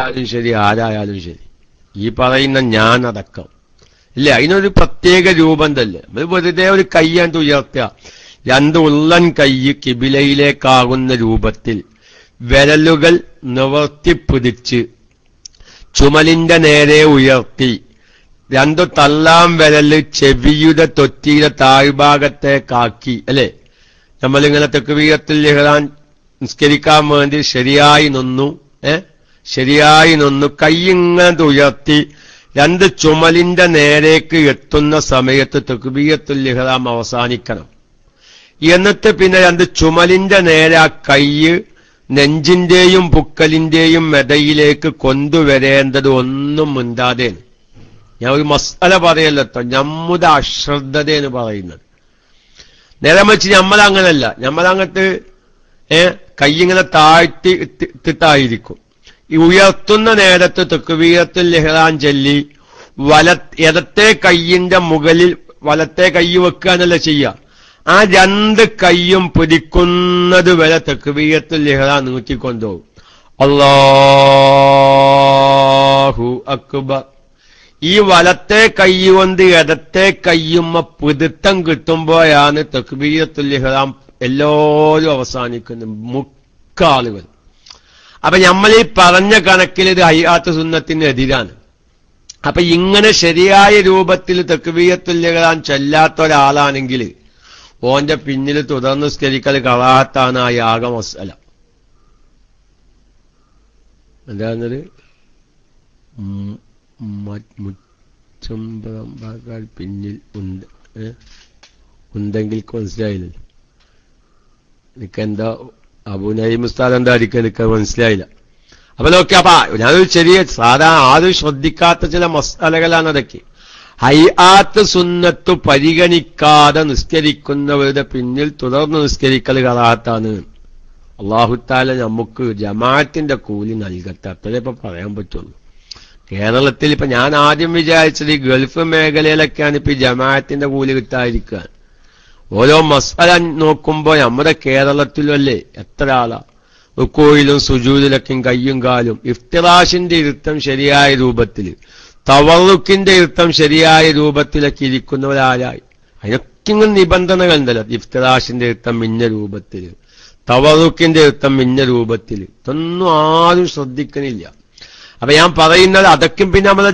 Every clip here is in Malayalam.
ആരായാലും ശരി ആരായാലും ശരി. ഈ പറയുന്ന ഞാൻ അടക്കം. ഇല്ല? അതിനൊരു പ്രത്യേക രൂപം തന്നെ വെറുതെ ഒരു കയ്യാണ്ട് ഉയർത്തുക. രണ്ട് ഉള്ളൻ കൈ കിബിലയിലേക്കാകുന്ന രൂപത്തിൽ വിരലുകൾ നിവർത്തിപ്പിടിച്ച് ചുമലിന്റെ നേരെ ഉയർത്തി രണ്ടു തള്ളാം വിരൽ ചെവിയുടെ തൊറ്റിയുടെ താഴ്ഭാഗത്തേക്കാക്കി. അല്ലേ? നമ്മളിങ്ങനെ തെക്കുവീരത്തിൽ ഇഹ്റാൻ നിസ്കരിക്കാൻ വേണ്ടി ശരിയായി നിന്നു. ഏ? ശരിയായി നിന്നു കയ്യിങ്ങത് ഉയർത്തി രണ്ട് ചുമലിന്റെ നേരേക്ക് എത്തുന്ന സമയത്ത് തെക്കുബീയത്തുൽ ഇഹ്റാം അവസാനിക്കണം. എന്നിട്ട് പിന്നെ രണ്ട് ചുമലിന്റെ നേരെ ആ കയ്യ് നെഞ്ചിന്റെയും പുക്കലിന്റെയും മെതയിലേക്ക് കൊണ്ടുവരേണ്ടത് ഒന്നും മിണ്ടാതെയാണ്. ഞാൻ ഒരു മസാല പറയല്ലോ നമ്മുടെ അശ്രദ്ധതയെന്ന് പറയുന്നത്. നേരം വെച്ച് നമ്മളങ്ങനല്ല നമ്മളങ്ങട്ട് ഏ കൈ ഇങ്ങനെ താഴ്ത്തി ഇട്ടി- ഇട്ടിട്ടായിരിക്കും. ഉയർത്തുന്ന നേരത്ത് തെക്കുവീരത്തിൽ ലഹ്റാൻ ചൊല്ലി വല ഇടത്തെ കയ്യിന്റെ മുകളിൽ വലത്തെ കൈ വെക്കുകയാണല്ലോ ചെയ്യുക? ആ രണ്ട് കൈയും പിടിക്കുന്നത് വരെ തെക്കുവീരത്തിൽ ലഹ്റാൻ നീട്ടിക്കൊണ്ടുപോകും. അള്ളാഹു അക്ബർ. ഈ വലത്തെ കൈ കൊണ്ട് ഇടത്തെ കയ്യുമ്മ പിടുത്തം കിട്ടുമ്പോഴാണ് തക്ബീരത്തുൽ ഇഹ്റാം എല്ലാവരും അവസാനിക്കുന്നത്. മുക്കാളുകൾ അപ്പൊ നമ്മൾ ഈ പറഞ്ഞ കണക്കിൽ ഇത് ഹയ്യാത്ത് സുന്നത്തിന് എതിരാണ്. അപ്പൊ ഇങ്ങനെ ശരിയായ രൂപത്തിൽ തെക്കുവീയത്തുല്യകളാൻ ചെല്ലാത്ത ഒരാളാണെങ്കിൽ ഓന്റെ പിന്നിൽ തുടർന്ന് സ്കരിക്കൽ കളാത്താണ് ആ യാഗമസല മ- മുച്ചമ്പറമ്പാക്കാൾ പിന്നിൽ ഉണ്ട്? ഉണ്ടെങ്കിൽ മനസ്സിലായില്ല? എനിക്കെന്താ അബുനൈം ഉസ്താദ് എന്താ അടിക്കാൻ എനിക്ക് മനസ്സിലായില്ല. അപ്പൊ നോക്കി അപ്പൊ ഞാനൊരു ചെറിയ സാധാ ആരും ശ്രദ്ധിക്കാത്ത ചില മസാലകളാണ് അതൊക്കെ. ഹൈആത്ത് സുന്നത്ത് പരിഗണിക്കാതെ നിസ്കരിക്കുന്നവരുടെ പിന്നിൽ തുടർന്ന് നിസ്കരിക്കൽ കളാത്താണ്. അള്ളാഹുത്താല നമുക്ക് ജമാഅത്തിന്റെ കൂലി നൽകട്ടെ. അത്രേ ഇപ്പൊ പറയാൻ പറ്റുള്ളൂ. കേരളത്തിൽ ഇപ്പൊ ഞാൻ ആദ്യം വിചാരിച്ചത് ഈ ഗൾഫ് മേഖലയിലൊക്കെയാണ് ഇപ്പൊ ഈ ജമാഅത്തിന്റെ കൂലി കിട്ടാതിരിക്കുക ഓരോ മസാല നോക്കുമ്പോൾ നമ്മുടെ കേരളത്തിലല്ലേ എത്ര ആളാ? ഉക്കോയിലും സുജൂരിലൊക്കെ കയ്യും കാലും. ഇഫ്തിറാഷിന്റെ ഇരുത്തം ശരിയായ രൂപത്തിൽ തവറുക്കിന്റെ ഇരുത്തം ശരിയായ രൂപത്തിലൊക്കെ ഇരിക്കുന്നവരാരായി? അതിനൊക്കെ നിബന്ധനകൾ ഉണ്ടല്ലോ ഇഫ്തിറാഷിന്റെ ഇരുത്തം ഇന്ന രൂപത്തിൽ തവറുക്കിന്റെ ഇരുത്തം ഇന്ന രൂപത്തിൽ. ഇതൊന്നും ആരും ശ്രദ്ധിക്കണില്ല. അപ്പൊ ഞാൻ പറയുന്നത് അതൊക്കെ പിന്നെ നമ്മളെ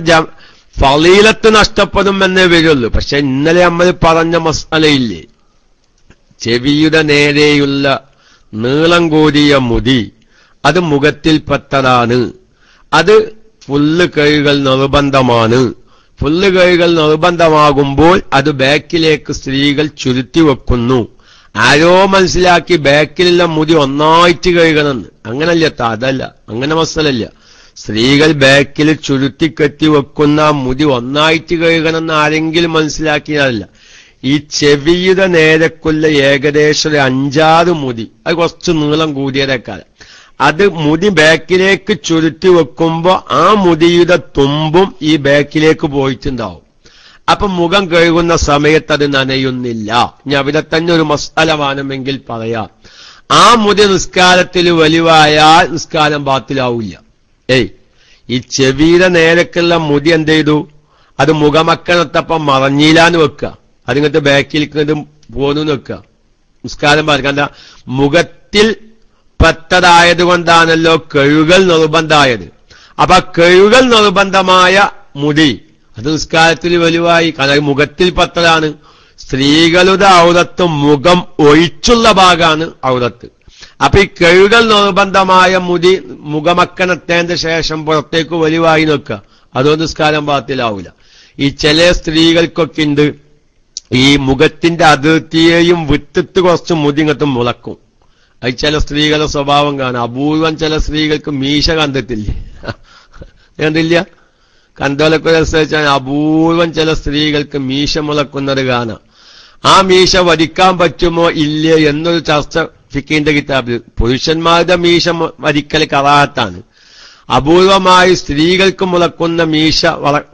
ഫളീലത്ത് നഷ്ടപ്പെടും എന്നേ വരുള്ളൂ. പക്ഷെ ഇന്നലെ നമ്മൾ പറഞ്ഞ മസാലയില്ലേ? ചെവിയുടെ നേരെയുള്ള നീളം കൂടിയ മുടി അത് മുഖത്തിൽപ്പെട്ടതാണ് അത് ഫുള്ള് കൈകൾ നിർബന്ധമാണ്. ഫുള്ള് കൈകൾ നിർബന്ധമാകുമ്പോൾ അത് ബാക്കിലേക്ക് സ്ത്രീകൾ ചുരുത്തി വെക്കുന്നു. ആരോ മനസ്സിലാക്കി ബാക്കിലുള്ള മുടി ഒന്നായിട്ട് കഴുകണമെന്ന് അങ്ങനല്ല അതല്ല അങ്ങനെ മസലല്ല. സ്ത്രീകൾ ബാക്കിൽ ചുരുത്തിക്കെത്തി വെക്കുന്ന മുടി ഒന്നായിട്ട് കഴുകണമെന്ന് ആരെങ്കിലും മനസ്സിലാക്കിയതല്ല ഈ ചെവിയുടെ നേരക്കുള്ള ഏകദേശം ഒരു അഞ്ചാറ് മുടി. അത് കുറച്ച് നീളം കൂടിയതേക്കാൾ. അത് മുടി ബാക്കിലേക്ക് ചുരുട്ടി വെക്കുമ്പോ ആ മുടിയുടെ തുമ്പും ഈ ബാക്കിലേക്ക് പോയിട്ടുണ്ടാവും. അപ്പൊ മുഖം കഴുകുന്ന സമയത്ത് അത് നനയുന്നില്ല. ഇനി അവിടെ തന്നെ ഒരു മസാല പറയാം. ആ മുടി നിസ്കാരത്തിൽ വലിവായാൽ നിസ്കാരം ബാത്തിലാവില്ല. ഏയ് ഈ ചെവിയുടെ നേരക്കുള്ള മുടി എന്ത് ചെയ്തു? അത് മുഖമക്കണത്തപ്പം മറഞ്ഞില്ലാന്ന് വെക്കുക. അതിങ്ങനത്തെ ഇത് പോന്നു നിൽക്കുക. നിസ്കാരം പറഞ്ഞ മുഖത്തിൽ പത്തതായതുകൊണ്ടാണല്ലോ കഴുകൽ നിർബന്ധമായത്. അപ്പൊ കഴുകൽ നിർബന്ധമായ മുടി അത് നിസ്കാരത്തിൽ വലുവായി കാരണം മുഖത്തിൽ പത്തതാണ് സ്ത്രീകളുടെ ഔറത്ത് മുഖം ഒഴിച്ചുള്ള ഭാഗമാണ് ഔറത്ത് അപ്പൊ ഈ കഴുകൽ നിർബന്ധമായ മുടി മുഖമക്കനെത്തേണ്ട ശേഷം പുറത്തേക്ക് വലുവായി നിൽക്കുക. അതുകൊണ്ട് നിസ്കാരം പാത്തിലാവൂല ഈ ചില സ്ത്രീകൾക്കൊക്കെ ഉണ്ട്. ഈ മുഖത്തിന്റെ അതിർത്തിയെയും വിത്തിട്ട് കുറച്ച് മുതിങ്ങത്തും മുളക്കും. അത് ചില സ്ത്രീകളുടെ സ്വഭാവം കാണാം. അപൂർവം ചില സ്ത്രീകൾക്ക് മീശ കണ്ടിട്ടില്ലേ? കണ്ടില്ല? കണ്ടോലൊക്കെ അനുസരിച്ചാൽ അപൂർവം ചില സ്ത്രീകൾക്ക് മീശ മുളക്കുന്നത് കാണാം. ആ മീശ വരിക്കാൻ പറ്റുമോ ഇല്ലേ എന്നൊരു ചർച്ച ഫിക്കിന്റെ കിതാബിൽ. പുരുഷന്മാരുടെ മീശ വരിക്കൽ കറാത്താണ്. അപൂർവമായി സ്ത്രീകൾക്ക് മുളക്കുന്ന മീശ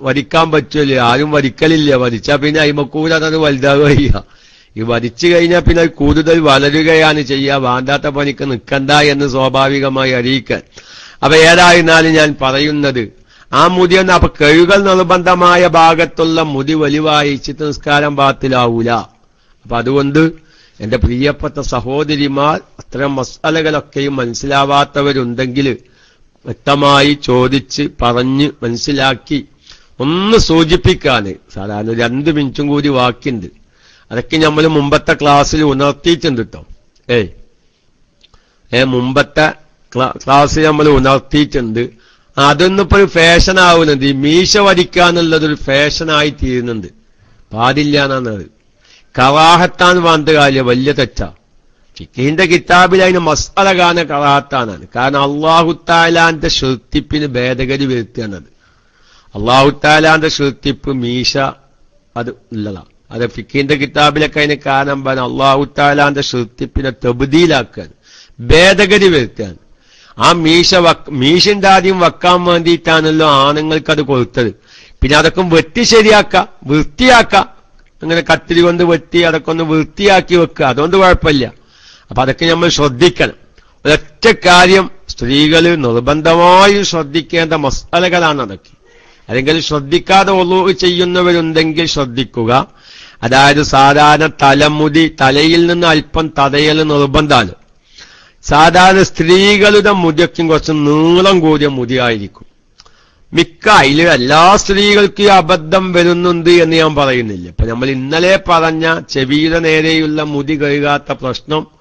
വരിക്കാൻ പറ്റില്ല. ആരും വരിക്കലില്ല. വരിച്ചാ പിന്നെ അയിമക്കൂല അത് വലുതാവുക ഈ വരിച്ചു കഴിഞ്ഞാൽ പിന്നെ കൂടുതൽ വളരുകയാണ് ചെയ്യുക വേണ്ടാത്ത പണിക്ക് നിൽക്കണ്ട എന്ന് സ്വാഭാവികമായി അറിയിക്കാൻ. അപ്പൊ ഏതായിരുന്നാലും ഞാൻ പറയുന്നത് ആ മുതി എന്ന അപ്പൊ കഴുകൽ നിർബന്ധമായ ഭാഗത്തുള്ള മുടി വലിവായി നിസ്കാരം പാത്തിലാവൂല അപ്പൊ അതുകൊണ്ട് എന്റെ പ്രിയപ്പെട്ട സഹോദരിമാർ അത്തരം മസാലകളൊക്കെയും മനസ്സിലാവാത്തവരുണ്ടെങ്കിൽ വ്യക്തമായി ചോദിച്ച് പറഞ്ഞ് മനസ്സിലാക്കി ഒന്ന് സൂചിപ്പിക്കാൻ സാധാരണ രണ്ട് മിനിറ്റും കൂടി വാക്കിണ്ട്. അതൊക്കെ നമ്മൾ മുമ്പത്തെ ക്ലാസ്സിൽ ഉണർത്തിയിട്ടുണ്ട് കേട്ടോ ഏയ്. ഏ മുമ്പത്തെ ക്ലാസ്സിൽ നമ്മൾ ഉണർത്തിയിട്ടുണ്ട്. അതൊന്നും ഇപ്പൊ ഒരു ഫാഷൻ ആവുന്നുണ്ട്. ഈ മീശ വരിക്കാന്നുള്ളതൊരു ഫാഷനായി തീരുന്നുണ്ട്. പാടില്ല എന്നാണത് കവാഹത്താൻ വാന്ത കാര്യം വലിയ തെറ്റാ. ഫിഖിന്റെ കിതാബിൽ അതിന് മസ്അല കാന കറാത്താനാണ്. കാരണം അള്ളാഹുത്താലാന്റെ ശ്രുത്തിപ്പിന് ഭേദഗതി വരുത്തിയാണത്. അള്ളാഹുത്താലാന്റെ ശ്രുത്തിപ്പ് മീശ അത് ഉള്ളതാണ് അത് ഫിക്കിന്റെ കിതാബിലൊക്കെ അതിന് കാരണം പറഞ്ഞ അള്ളാഹുത്താലാന്റെ ശ്രുത്തിപ്പിനെ തെബുദിയിലാക്കാൻ ഭേദഗതി വരുത്താൻ ആ മീശ മീശിന്റെ ആദ്യം വെക്കാൻ വേണ്ടിയിട്ടാണല്ലോ ആണുങ്ങൾക്ക് അത് കൊടുത്തത്. പിന്നെ അതൊക്കെ വെട്ടി ശരിയാക്ക വൃത്തിയാക്ക. അങ്ങനെ കത്തിരി കൊണ്ട് വെട്ടി അതൊക്കെ ഒന്ന് വൃത്തിയാക്കി വെക്കുക അതുകൊണ്ട് കുഴപ്പമില്ല. അപ്പൊ അതൊക്കെ നമ്മൾ ശ്രദ്ധിക്കണം. ഒരൊറ്റ കാര്യം സ്ത്രീകൾ നിർബന്ധമായും ശ്രദ്ധിക്കേണ്ട മസാലകളാണ് അതൊക്കെ. അല്ലെങ്കിൽ ശ്രദ്ധിക്കാതെ ഒളു ചെയ്യുന്നവരുണ്ടെങ്കിൽ ശ്രദ്ധിക്കുക. അതായത് സാധാരണ തലമുടി തലയിൽ നിന്ന് അല്പം തടയൽ നിർബന്ധമാണ്. സാധാരണ സ്ത്രീകളുടെ മുടിയൊക്കെ കുറച്ച് നീളം കൂടിയ മുടിയായിരിക്കും. മിക്ക അതിൽ എല്ലാ സ്ത്രീകൾക്കും അബദ്ധം വരുന്നുണ്ട് എന്ന് ഞാൻ പറയുന്നില്ല. ഇപ്പൊ നമ്മൾ ഇന്നലെ പറഞ്ഞ ചെവിയുടെ നേരെയുള്ള മുടി കഴുകാത്ത പ്രശ്നം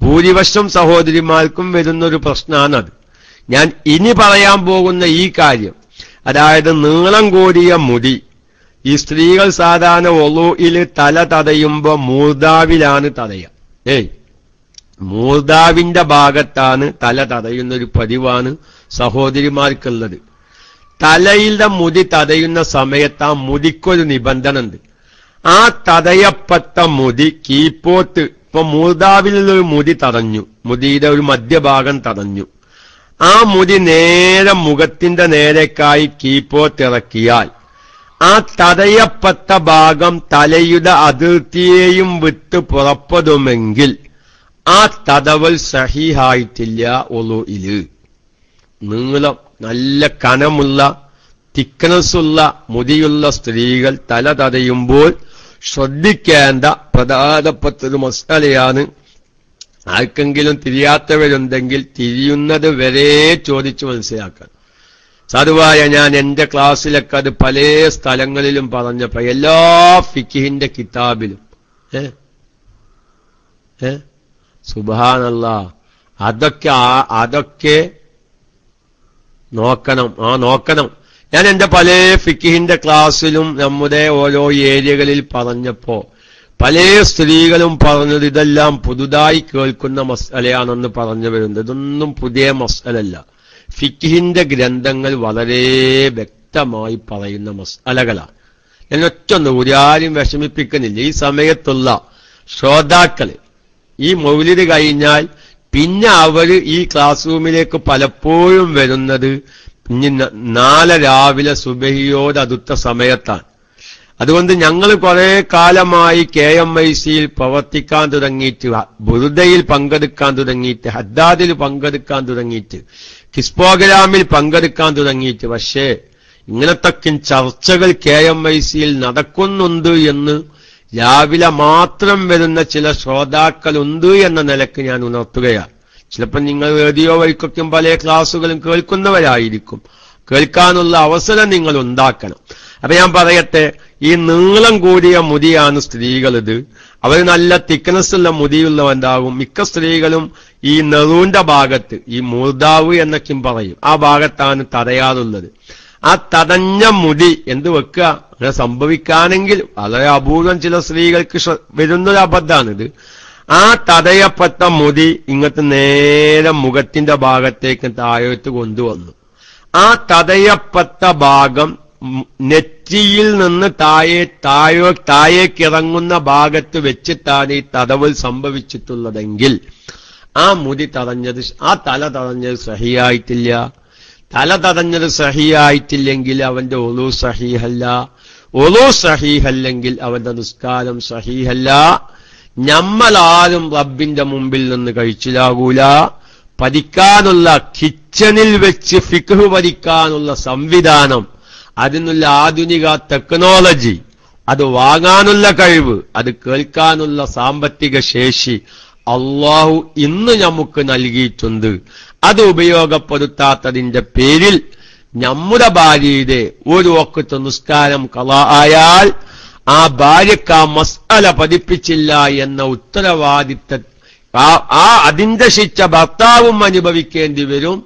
ഭൂരിപക്ഷം സഹോദരിമാർക്കും വരുന്നൊരു പ്രശ്നമാണത് ഞാൻ ഇനി പറയാൻ പോകുന്ന ഈ കാര്യം അതായത് നീളം കൂടിയ മുടി. ഈ സ്ത്രീകൾ സാധാരണ ഒളുയിൽ തല തടയുമ്പോൾ മൂർദാവിലാണ് തടയുക. ഏയ് മൂർദാവിന്റെ ഭാഗത്താണ് തല തടയുന്ന ഒരു പതിവാണ് സഹോദരിമാർക്കുള്ളത്. തലയിലെ മുടി തടയുന്ന സമയത്ത് ആ മുടിക്കൊരു നിബന്ധന ഉണ്ട് ആ തടയപ്പെട്ട മുടി കീപ്പോത്ത് ഇപ്പൊ നിന്നൊരു മുടി തടഞ്ഞു. മുടിയുടെ ഒരു മധ്യഭാഗം തടഞ്ഞു. ആ മുടി നേരെ മുഖത്തിന്റെ നേരേക്കായി കീപ്പോ കീപ്പോത്തിറക്കിയാൽ ആ തടയപ്പെട്ട ഭാഗം തലയുടെ അതിർത്തിയെയും വിട്ട് പുറപ്പെടുമെങ്കിൽ ആ തടവൽ സഹിഹായിട്ടില്ല ഒളുയിൽ നീളം നല്ല കനമുള്ള തിക്നസ്സുള്ള മുടിയുള്ള സ്ത്രീകൾ തല തടയുമ്പോൾ ശ്രദ്ധിക്കേണ്ട പ്രധാനപ്പെട്ടൊരു മസാലയാണ്. ആർക്കെങ്കിലും തിരിയാത്തവരുണ്ടെങ്കിൽ തിരിയുന്നത് വരെ ചോദിച്ചു മനസ്സിലാക്കാൻ സാധുവായ ഞാൻ എന്റെ ക്ലാസ്സിലൊക്കെ അത് പല സ്ഥലങ്ങളിലും പറഞ്ഞപ്പോ എല്ലാ ഫിക്കിഹിന്റെ കിതാബിലും ഏ? ഏ? സുബാനല്ല അതൊക്കെ അതൊക്കെ നോക്കണം ആ നോക്കണം. ഞാൻ എന്റെ പല ഫിക്കിഹിന്റെ ക്ലാസ്സിലും നമ്മുടെ ഓരോ ഏരിയകളിൽ പറഞ്ഞപ്പോ പല സ്ത്രീകളും പറഞ്ഞത് ഇതെല്ലാം പുതുതായി കേൾക്കുന്ന മസലയാണെന്ന് പറഞ്ഞു വരുന്നത് ഇതൊന്നും പുതിയ മസലല്ല ഫിക്കിഹിന്റെ ഗ്രന്ഥങ്ങൾ വളരെ വ്യക്തമായി പറയുന്ന മസലകളാണ് ഞാൻ ഒറ്റൊന്ന് ഒരു ആരും വിഷമിപ്പിക്കുന്നില്ല. ഈ സമയത്തുള്ള ശ്രോതാക്കൾ ഈ മൗലിത് കഴിഞ്ഞാൽ പിന്നെ അവർ ഈ ക്ലാസ് റൂമിലേക്ക് പലപ്പോഴും വരുന്നത് ഇനി നാളെ രാവിലെ സുബഹിയോട് അടുത്ത സമയത്താണ്. അതുകൊണ്ട് ഞങ്ങൾ കുറെ കാലമായി കെ എം ഐ സിയിൽ പ്രവർത്തിക്കാൻ തുടങ്ങിയിട്ട് ബുറുദയിൽ പങ്കെടുക്കാൻ തുടങ്ങിയിട്ട് ഹദ്ദാദിൽ പങ്കെടുക്കാൻ തുടങ്ങിയിട്ട് കിസ്പോഗ്രാമിൽ പങ്കെടുക്കാൻ തുടങ്ങിയിട്ട്. പക്ഷേ ഇങ്ങനത്തൊക്കെ ചർച്ചകൾ കെ എം ഐ സിയിൽ നടക്കുന്നുണ്ട് എന്ന് രാവിലെ മാത്രം വരുന്ന ചില ശ്രോതാക്കളുണ്ട് എന്ന നിലയ്ക്ക് ഞാൻ ഉണർത്തുകയാണ്. ചിലപ്പോൾ നിങ്ങൾ റേഡിയോ വഴിക്കൊക്കെയും പല ക്ലാസ്സുകളും കേൾക്കുന്നവരായിരിക്കും. കേൾക്കാനുള്ള അവസരം നിങ്ങൾ ഉണ്ടാക്കണം. അപ്പൊ ഞാൻ പറയട്ടെ ഈ നീളം കൂടിയ മുടിയാണ് സ്ത്രീകളിത്. അവർ നല്ല തിക്നസ് ഉള്ള മുടിയുള്ളവണ്ടാകും മിക്ക സ്ത്രീകളും ഈ നെറുവിന്റെ ഭാഗത്ത് ഈ മൂർദാവ് എന്നൊക്കെയും പറയും. ആ ഭാഗത്താണ് തടയാറുള്ളത്. ആ തടഞ്ഞ മുടി എന്ത് വെക്കുക? അങ്ങനെ സംഭവിക്കാനെങ്കിൽ വളരെ അപൂർവം ചില സ്ത്രീകൾക്ക് വരുന്നൊരു അബദ്ധാണിത്. ആ തടയപ്പെട്ട മുടി ഇങ്ങോട്ട് നേരെ മുഖത്തിന്റെ ഭാഗത്തേക്ക് താഴോട്ട് കൊണ്ടുവന്നു. ആ തടയപ്പെട്ട ഭാഗം നെറ്റിയിൽ നിന്ന് താഴെ താഴോ താഴേക്കിറങ്ങുന്ന ഭാഗത്ത് വെച്ചിട്ടാണ് ഈ തടവൽ സംഭവിച്ചിട്ടുള്ളതെങ്കിൽ ആ മുടി തടഞ്ഞത് ആ തല തടഞ്ഞത് സഹിയായിട്ടില്ല. തല തടഞ്ഞത് സഹിയായിട്ടില്ലെങ്കിൽ അവന്റെ ഒളു സഹീഹല്ല. ഒളു സഹീഹല്ലെങ്കിൽ അവന്റെ നിസ്കാരം സഹീഹല്ല. ഞമ്മളാരും റബ്ബിന്റെ മുമ്പിൽ നിന്ന് കഴിച്ചിലാകൂല. പഠിക്കാനുള്ള കിച്ചണിൽ വെച്ച് ഫിഖ് പഠിക്കാനുള്ള സംവിധാനം അതിനുള്ള ആധുനിക ടെക്നോളജി അത് വാങ്ങാനുള്ള കഴിവ് അത് കേൾക്കാനുള്ള സാമ്പത്തിക ശേഷി അള്ളാഹു ഇന്ന് നമുക്ക് നൽകിയിട്ടുണ്ട്. അത് ഉപയോഗപ്പെടുത്താത്തതിന്റെ പേരിൽ നമ്മുടെ ഭാര്യയുടെ ഒരു ഒക്കത്ത് നിസ്കാരം കള ആയാൽ ആ ഭാര്യക്ക് ആ മസ്അല പതിപ്പിച്ചില്ല എന്ന ഉത്തരവാദിത്ത ആ- അതിന്റെ ശിക്ഷ ഭർത്താവും അനുഭവിക്കേണ്ടി വരും.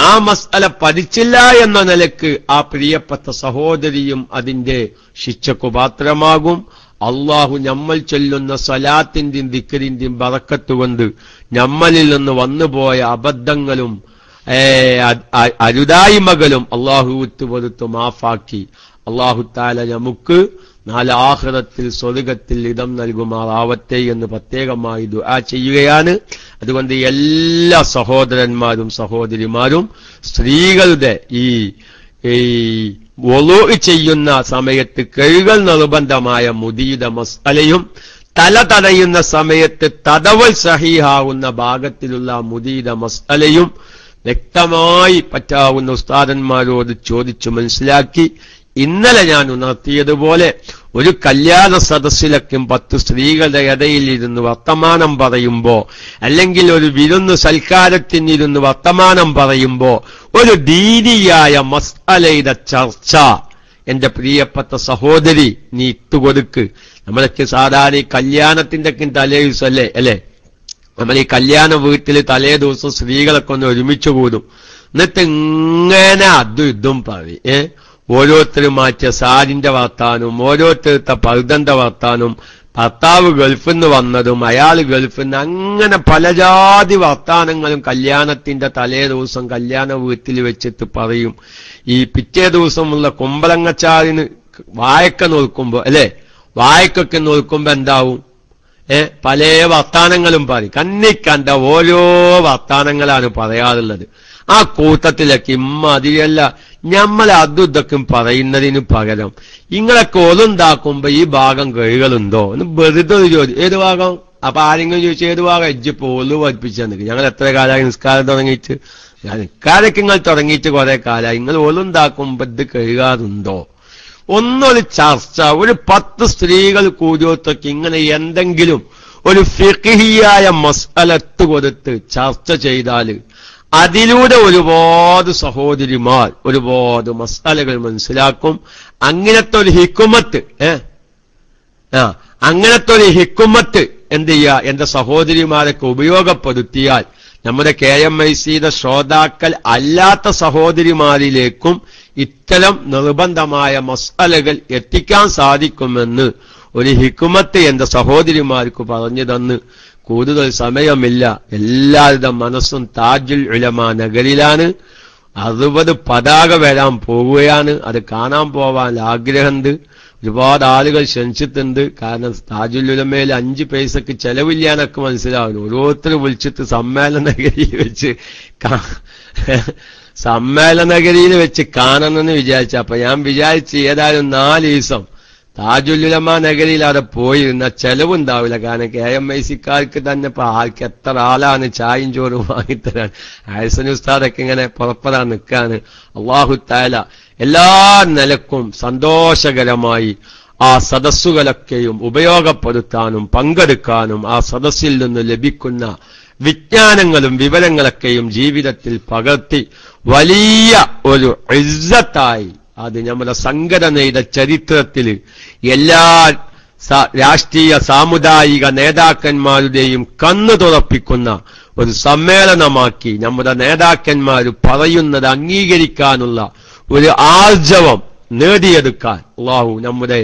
ആ മസ്അല പഠിച്ചില്ല എന്ന നിലയ്ക്ക് ആ പ്രിയപ്പെട്ട സഹോദരിയും അതിന്റെ ശിക്ഷക്കു പാത്രമാകും. അള്ളാഹു നമ്മൾ ചൊല്ലുന്ന സലാത്തിന്റെയും ദിക്കരിന്റെയും ബറക്കത്തുകൊണ്ട് നമ്മളിൽ നിന്ന് വന്നുപോയ അബദ്ധങ്ങളും അരുതായ്മകളും അള്ളാഹു വിട്ടുപൊരുത്ത് മാഫാക്കി. അള്ളാഹു താല നമുക്ക് നാല് ആഹ്റത്തിൽ സ്വർഗത്തിൽ ഇടം നൽകുമാറാവട്ടെ എന്ന് പ്രത്യേകമായി ദുആ ചെയ്യുകയാണ്. അതുകൊണ്ട് എല്ലാ സഹോദരന്മാരും സഹോദരിമാരും സ്ത്രീകളുടെ ഈ ഈ ചെയ്യുന്ന സമയത്ത് കഴുകൽ നിർബന്ധമായ മുതിയുടെ മസ്തലയും തല തടയുന്ന സമയത്ത് തടവൽ സഹിഹാവുന്ന ഭാഗത്തിലുള്ള മുതിയുടെ മസ്തലയും വ്യക്തമായി പറ്റാവുന്ന ഉസ്താദന്മാരോട് ചോദിച്ചു മനസ്സിലാക്കി ഇന്നലെ ഞാൻ ഉണർത്തിയതുപോലെ ഒരു കല്യാണ സദസ്സിലൊക്കെ പത്ത് സ്ത്രീകളുടെ ഇടയിൽ ഇരുന്ന് വർത്തമാനം പറയുമ്പോ അല്ലെങ്കിൽ ഒരു വിരുന്ന് സൽക്കാരത്തിനിരുന്ന് വർത്തമാനം പറയുമ്പോ ഒരു ദീനിയായ മസ്അലയുടെ ചർച്ച എന്റെ പ്രിയപ്പെട്ട സഹോദരി നീ ഇട്ടുകൊടുക്ക് നമ്മളൊക്കെ സാധാരണ ഈ കല്യാണത്തിന്റെ ഒക്കെ തലേ അല്ലേ നമ്മൾ ഈ കല്യാണ വീട്ടിൽ തലേ ദിവസം സ്ത്രീകളൊക്കെ ഒന്ന് ഒരുമിച്ച് കൂടും. എന്നിട്ട് ഇങ്ങനെ അതും ഇതും പറയും ഏ? ഓരോരുത്തരും മാറ്റിയ സാരിന്റെ വർത്താനും ഓരോരുത്തരത്തെ പഴുതന്റെ വർത്താനും ഭർത്താവ് ഗൾഫിൽ നിന്ന് വന്നതും അയാൾ ഗൾഫിൽ നിന്ന് അങ്ങനെ പലജാതി വർത്താനങ്ങളും കല്യാണത്തിന്റെ തലേ ദിവസം കല്യാണ വീട്ടിൽ വെച്ചിട്ട് പറയും. ഈ പിറ്റേ ദിവസമുള്ള കുമ്പളങ്ങച്ചാറിന് വായക്ക നോക്കുമ്പോ അല്ലെ? വായക്കൊക്കെ നോക്കുമ്പോ എന്താവും? ഏ? പല വർത്താനങ്ങളും പറയും. കണ്ട ഓരോ വർത്താനങ്ങളാണ് പറയാറുള്ളത്. ആ കൂട്ടത്തിലൊക്കെ ഇമ്മ അതിലല്ല ഞമ്മൾ അതും ഇതൊക്കെ പറയുന്നതിന് പകരം ഇങ്ങളെ ഒതുണ്ടാക്കുമ്പോ ഈ ഭാഗം കഴികളുണ്ടോ എന്ന് വെറുതെ ചോദ്യം. ഏത് ഭാഗം? അപ്പൊ ആരെങ്കിലും ചോദിച്ചു ഏത് ഭാഗം? എജ്ജ് പോലും പഠിപ്പിച്ചു തന്നിട്ട് ഞങ്ങൾ എത്ര കാലമായി നിസ്കാരം തുടങ്ങിയിട്ട്? ഞാൻ ഇക്കാലൊക്കെ നിങ്ങൾ തുടങ്ങിയിട്ട് കുറെ കാലമായി നിങ്ങൾ ഒലുണ്ടാക്കുമ്പോ ഇത് കഴുകാറുണ്ടോ ഒന്നൊരു ചർച്ച. ഒരു പത്ത് സ്ത്രീകൾ കൂടിയൊത്തൊക്കെ ഇങ്ങനെ എന്തെങ്കിലും ഒരു ഫിഖിയായ മസ്അലത്ത് കൊടുത്ത് ചർച്ച ചെയ്താൽ അതിലൂടെ ഒരുപാട് സഹോദരിമാർ ഒരുപാട് മസാലകൾ മനസ്സിലാക്കും. അങ്ങനത്തെ ഒരു ഹിക്കുമത്ത് ഏ? അങ്ങനത്തെ ഒരു ഹിക്കുമത്ത് എന്ത് ചെയ്യുക എന്റെ സഹോദരിമാരൊക്കെ ഉപയോഗപ്പെടുത്തിയാൽ നമ്മുടെ കെ എം ഐ സിയുടെ ശ്രോതാക്കൾ അല്ലാത്ത സഹോദരിമാരിലേക്കും ഇത്തരം നിർബന്ധമായ മസാലകൾ എത്തിക്കാൻ സാധിക്കുമെന്ന് ഒരു ഹിക്കുമത്ത് എന്റെ സഹോദരിമാർക്ക് പറഞ്ഞു തന്ന് കൂടുതൽ സമയമില്ല. എല്ലാവരുടെ മനസ്സും താജുൽ ഉലമ നഗരിലാണ്. അറുപത് പതാക വരാൻ പോവുകയാണ്. അത് കാണാൻ പോവാൻ ആഗ്രഹമുണ്ട്. ഒരുപാട് ആളുകൾ ക്ഷണിച്ചിട്ടുണ്ട്. കാരണം താജുൽ ഉലമയിൽ അഞ്ച് പൈസക്ക് ചെലവില്ല എന്നൊക്കെ മനസ്സിലാവുന്നു. ഓരോരുത്തർ വിളിച്ചിട്ട് സമ്മേളനഗരിയിൽ വെച്ച് സമ്മേളനഗരിയിൽ വെച്ച് കാണണമെന്ന് വിചാരിച്ചു. അപ്പൊ ഞാൻ വിചാരിച്ച് ഏതായാലും നാല് ദിവസം താജുലുലമ നഗരിയിൽ അവിടെ പോയിരുന്ന ചെലവുണ്ടാവില്ല. കാരണം കെ എം ഐ സിക്കാർക്ക് തന്നെ ഇപ്പൊ ആൾക്ക് എത്ര ആളാണ് ചായയും ചോറും വാങ്ങിത്തരാൻ ഹൈസൻ ഉസ്താദൊക്കെ ഇങ്ങനെ പുറപ്പെടാൻ നിൽക്കാണ് അള്ളാഹു താല എല്ലാ നിലക്കും സന്തോഷകരമായി ആ സദസ്സുകളൊക്കെയും ഉപയോഗപ്പെടുത്താനും പങ്കെടുക്കാനും ആ സദസ്സിൽ നിന്ന് ലഭിക്കുന്ന വിജ്ഞാനങ്ങളും വിവരങ്ങളൊക്കെയും ജീവിതത്തിൽ പകർത്തി വലിയ ഒരു ഇസ്സത്തായി അത് നമ്മുടെ സംഘടനയുടെ ചരിത്രത്തിൽ എല്ലാ രാഷ്ട്രീയ സാമുദായിക നേതാക്കന്മാരുടെയും കണ്ണു തുറപ്പിക്കുന്ന ഒരു സമ്മേളനമാക്കി നമ്മുടെ നേതാക്കന്മാർ പറയുന്നത് അംഗീകരിക്കാനുള്ള ഒരു ആർജവം നേടിയെടുക്കാൻ അള്ളാഹു നമ്മുടെ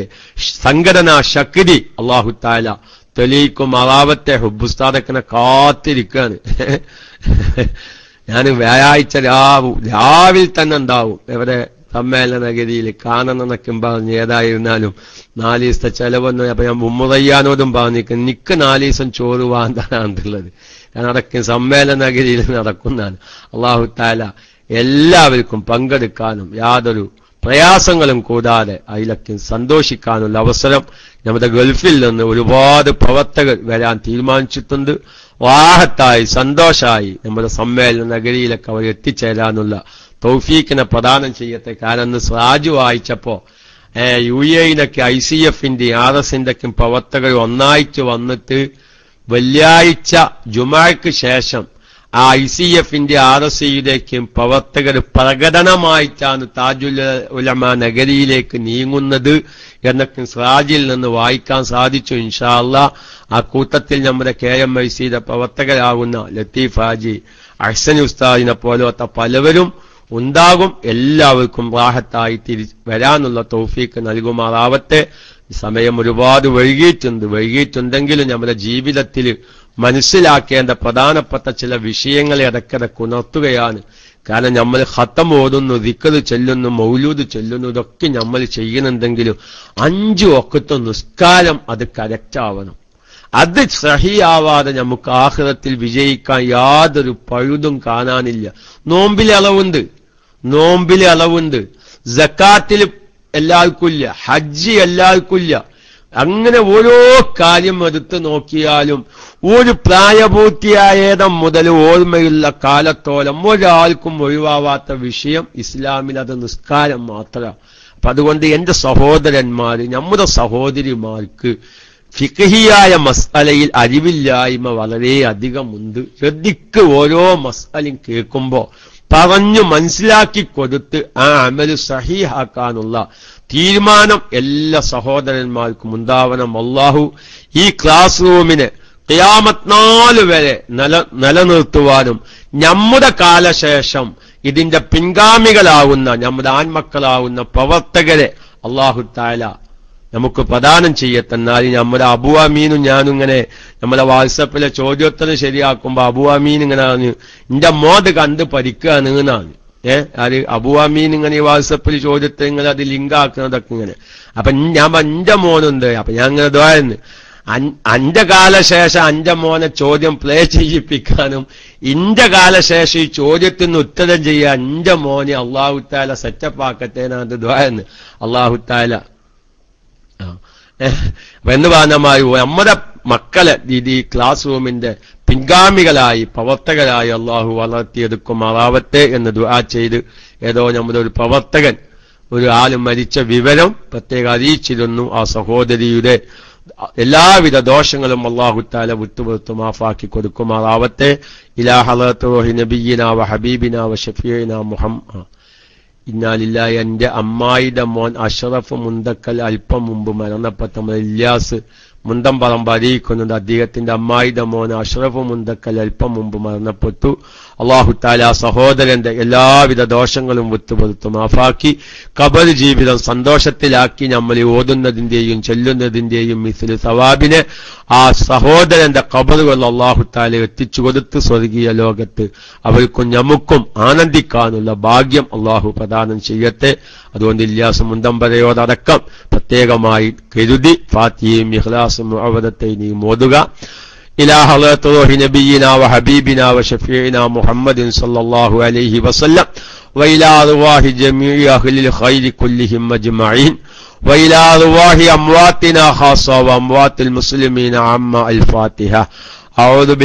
സംഘടനാ ശക്തി അള്ളാഹു താല തെളിയിക്കും അറാവത്തെ ഹുബുസ്താദക്കനെ കാത്തിരിക്കാണ്. ഞാൻ വ്യാഴാഴ്ച രാവും രാവിലെ തന്നെ ഉണ്ടാവും എവിടെ സമ്മേളനഗതിയിൽ കാണണമെന്നൊക്കെ പറഞ്ഞ് ഏതായിരുന്നാലും നാലീസത്തെ ചെലവെന്ന് അപ്പൊ ഞാൻ മുമ്മതയ്യാനോടും പറഞ്ഞിരിക്കും നിക്ക് നാലീസം ചോറ് വാങ്ങാനാണുള്ളത് കാരണം അതൊക്കെ സമ്മേളനഗതിയിൽ നടക്കുന്നതാണ്. അള്ളാഹു താല എല്ലാവർക്കും പങ്കെടുക്കാനും യാതൊരു പ്രയാസങ്ങളും കൂടാതെ അതിലൊക്കെ സന്തോഷിക്കാനുള്ള അവസരം നമ്മുടെ ഗൾഫിൽ നിന്ന് ഒരുപാട് പ്രവർത്തകർ വരാൻ തീരുമാനിച്ചിട്ടുണ്ട്. വാഹത്തായി സന്തോഷമായി നമ്മുടെ സമ്മേളന നഗരിയിലൊക്കെ അവർ എത്തിച്ചേരാനുള്ള തൗഫീഖിനെ പ്രദാനം ചെയ്യട്ടെ. കാരണം ഇന്ന് സാജു വായിച്ചപ്പോ യു എയിലൊക്കെ ഐ സി എഫിന്റെ ആർ എസിന്റെ ഒക്കെ പ്രവർത്തകർ ഒന്നായിട്ട് വന്നിട്ട് വെള്ളിയാഴ്ച ജുമാക്ക് ശേഷം ആ ഐ സി എഫിന്റെ ആർ എസ് സിയിലേക്കും പ്രവർത്തകർ പ്രകടനമായിട്ടാണ് താജുൽ ഉലമ നഗരിയിലേക്ക് നീങ്ങുന്നത് എന്നൊക്കെ സ്രാജിൽ നിന്ന് വായിക്കാൻ സാധിച്ചു. ഇൻഷാല്ല ആ കൂട്ടത്തിൽ നമ്മുടെ കെ എം ഐ സിയുടെ പ്രവർത്തകരാകുന്ന ലത്തീഫ് ഹാജി അഹ്സൻ ഉസ്താദിനെ പോലത്തെ പലവരും ഉണ്ടാകും. എല്ലാവർക്കും റാഹത്തായി തിരി വരാനുള്ള തൗഫീക്ക് നൽകുമാറാവട്ടെ. സമയം ഒരുപാട് വൈകിയിട്ടുണ്ട്. വൈകിയിട്ടുണ്ടെങ്കിലും നമ്മുടെ ജീവിതത്തിൽ മനസ്സിലാക്കേണ്ട പ്രധാനപ്പെട്ട ചില വിഷയങ്ങളെ ഇടയ്ക്കിടയ്ക്ക് ഉണർത്തുകയാണ്. കാരണം നമ്മൾ ഹത്തം ഓതുന്നു ദിക്കത് ചെല്ലുന്നു മൗലൂദ് ചെല്ലുന്നു ഇതൊക്കെ നമ്മൾ ചെയ്യുന്നുണ്ടെങ്കിലും അഞ്ചു ഒക്കത്തെ നിസ്കാരം അത് കരക്റ്റാവണം അത് സഹിയാവാതെ നമുക്ക് ആഹൃതത്തിൽ വിജയിക്കാൻ യാതൊരു പഴുതും കാണാനില്ല. നോമ്പിലെ അളവുണ്ട്. നോമ്പിലെ അളവുണ്ട്. ജക്കാത്തിൽ എല്ലാവർക്കും ഇല്ല ഹജ്ജ് എല്ലാവർക്കും ഇല്ല അങ്ങനെ ഓരോ കാര്യം എടുത്ത് നോക്കിയാലും ഒരു പ്രായപൂർത്തിയായതം മുതൽ ഓർമ്മയുള്ള കാലത്തോളം ഒരാൾക്കും ഒഴിവാവാത്ത വിഷയം ഇസ്ലാമിൽ അത് നിസ്കാരം മാത്രമാണ്. അപ്പൊ അതുകൊണ്ട് എന്റെ സഹോദരന്മാര് നമ്മുടെ സഹോദരിമാർക്ക് ഫിഖഹിയായ മസ്അലയിൽ അറിവില്ലായ്മ വളരെ അധികമുണ്ട്. ശ്രദ്ധിക്ക് ഓരോ മസ്അലും കേൾക്കുമ്പോ പറഞ്ഞു മനസ്സിലാക്കി കൊടുത്ത് ആ അമൽ സഹീഹാക്കാനുള്ള തീരുമാനം എല്ലാ സഹോദരന്മാർക്കും ഉണ്ടാവണം. അള്ളാഹു ഈ ക്ലാസ് റൂമിനെ ക്യാമത്നാൽ നാല് വരെ നില നിലനിർത്തുവാനും നമ്മുടെ കാലശേഷം ഇതിന്റെ പിൻഗാമികളാവുന്ന നമ്മുടെ ആൺമക്കളാവുന്ന പ്രവർത്തകരെ അള്ളാഹു താല നമുക്ക് പ്രദാനം ചെയ്യത്തെന്നാൽ നമ്മുടെ അബു അമീനും ഞാനും ഇങ്ങനെ നമ്മളെ വാട്സപ്പിലെ ചോദ്യോത്തരം ശരിയാക്കുമ്പോ അബു അമീൻ ഇങ്ങനെ പറഞ്ഞു എന്റെ മോത് കണ്ട് പരിക്കുകയാണ് എന്നാണ്. ഏഹ് അത് അബു അമീൻ ഇങ്ങനെ ഈ വാട്സപ്പിൽ ചോദ്യത്തെ ഇങ്ങനെ അത് ലിങ്കാക്കുന്നതൊക്കെ ഇങ്ങനെ. അപ്പൊ ഞാൻ എന്റെ മോനുണ്ട്. അപ്പൊ ഞാൻ ഇങ്ങനെ ഇതായിരുന്നു അന്റെ കാലശേഷം അന്റെ മോനെ ചോദ്യം പ്ലേ ചെയ്യിപ്പിക്കാനും ഇന്റെ കാലശേഷം ഈ ചോദ്യത്തിന് ഉത്തരം ചെയ്യാൻ എന്റെ മോനെ അള്ളാഹുത്താല സെറ്റപ്പാക്കത്തേനാണ് ദ്വാരന്ന് അള്ളാഹുത്താല എന്ന് പറഞ്ഞമാരി നമ്മുടെ മക്കളെ ഈ ക്ലാസ് റൂമിന്റെ പിൻഗാമികളായി പ്രവർത്തകരായി അള്ളാഹു വളർത്തിയെടുക്കുമാറാവട്ടെ എന്ന് ദുആ ചെയ്ത് ഏതോ നമ്മുടെ ഒരു പ്രവർത്തകൻ ഒരു ആൾ മരിച്ച വിവരം പ്രത്യേകം അറിയിച്ചിരുന്നു. ആ സഹോദരിയുടെ എല്ലാവിധ ദോഷങ്ങളും അള്ളാഹുത്താല വിട്ടുപുറത്തു മാഫാക്കി കൊടുക്കുമാറാവട്ടെ ഇലാ ഹലത്ത് റോഹി നബിയിന വ ഹബീബിന വ ഷഫീന മുഹമ്മ. ഇന്നാലില്ല എന്റെ അമ്മായിയുടെ മോൻ അഷറഫ് മുന്തക്കൽ അല്പം മുമ്പ് മരണപ്പെട്ട നമ്മൾ ഇല്യാസ് മുന്തം പറമ്പ് അറിയിക്കുന്നുണ്ട്. അദ്ദേഹത്തിന്റെ അമ്മായിയുടെ മോൻ അഷറഫ് മുന്തക്കൽ അല്പം മുമ്പ് മരണപ്പെട്ടു. അള്ളാഹു താല സഹോദരന്റെ എല്ലാവിധ ദോഷങ്ങളും വിട്ടുപുറത്തു മാഫാക്കി. കബർ ജീവിതം സന്തോഷത്തിലാക്കി നമ്മൾ ഓതുന്നതിന്റെയും ചെല്ലുന്നതിന്റെയും മിസിൽ സവാബിനെ ആ സഹോദരന്റെ കബറുകൾ അള്ളാഹുത്താല എത്തിച്ചു കൊടുത്ത് സ്വർഗീയ ലോകത്ത് അവർക്കും ഞമുക്കും ആനന്ദിക്കാനുള്ള ഭാഗ്യം അള്ളാഹു പ്രദാനം ചെയ്യട്ടെ. അതുകൊണ്ട് ഇല്യാസ് മുന്തമ്പരയോടടക്കം പ്രത്യേകമായി കരുതി ഫാത്തിയും അവതത്തെ അവതത്തെയും ഓതുക. إلى حضرة نبينا وحبيبنا وشفيعنا محمد صلى الله عليه وسلم وإلى أرواح جميع أهل الخير كلهم أجمعين. وإلى أرواح أمواتنا خاصة وأموات المسلمين عما الفاتحة. أعوذ بالله